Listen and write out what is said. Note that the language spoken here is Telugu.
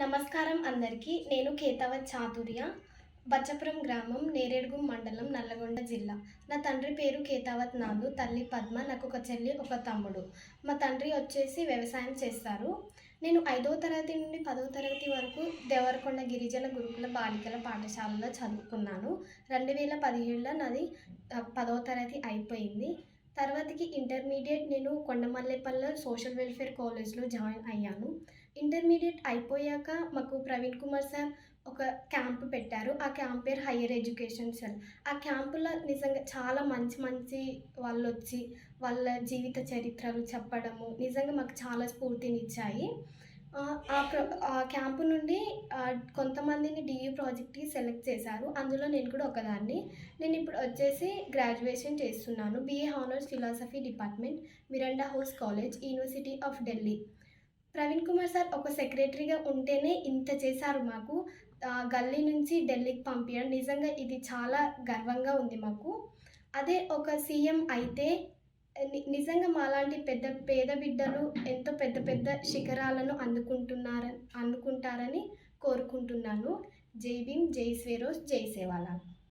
నమస్కారం అందరికీ. నేను కేతావత్ చాతుర్య బచ్చపురం గ్రామం నేరేడుగు మండలం నల్లగొండ జిల్లా. నా తండ్రి పేరు కేతావత్ నాదు తల్లి పద్మ నాకు ఒక చెల్లి ఒక తమ్ముడు. మా తండ్రి వచ్చేసి వ్యవసాయం చేస్తారు. నేను ఐదవ తరగతి నుండి పదవ తరగతి వరకు దేవరకొండ గిరిజన గురుకుల బాలికల పాఠశాలలో చదువుకున్నాను. రెండు వేల పదిహేడులో నాది పదవ తరగతి అయిపోయింది. తర్వాతకి ఇంటర్మీడియట్ నేను కొండమల్లేపల్లి సోషల్ వెల్ఫేర్ కాలేజ్లో జాయిన్ అయ్యాను. ఇంటర్మీడియట్ అయిపోయాక మాకు ప్రవీణ్ కుమార్ సార్ ఒక క్యాంప్ పెట్టారు. ఆ క్యాంప్ పేరు హయ్యర్ ఎడ్యుకేషన్ సెల్. ఆ క్యాంపులో నిజంగా చాలా మంచి మంచి వాళ్ళు వచ్చి వాళ్ళ జీవిత చరిత్రలు చెప్పడము నిజంగా మాకు చాలా స్ఫూర్తినిచ్చాయి. ఆ, ప్ర ఆ క్యాంపు నుండి కొంతమందిని డియూ ప్రాజెక్ట్కి సెలెక్ట్ చేశారు. అందులో నేను కూడా ఒకదాన్ని. నేను ఇప్పుడు వచ్చేసి గ్రాడ్యుయేషన్ చేస్తున్నాను. BA honours philosophy department Miranda House College University of Delhi. Praveen Kumar sir ఒక సెక్రటరీగా ఉంటేనే ఇంత చేశారు మాకు. గల్లీ నుంచి ఢిల్లీకి పంపించడం నిజంగా ఇది చాలా గర్వంగా ఉంది మాకు. అదే ఒక సీఎం అయితే నిజంగా మాలాంటి పెద్ద పేద బిడ్డలు ఎంతో పెద్ద పెద్ద శిఖరాలను అందుకుంటున్నారని అందుకుంటారని కోరుకుంటున్నాను. జై భీమ్ జై స్వేరోస్ జై సేవాలాల్.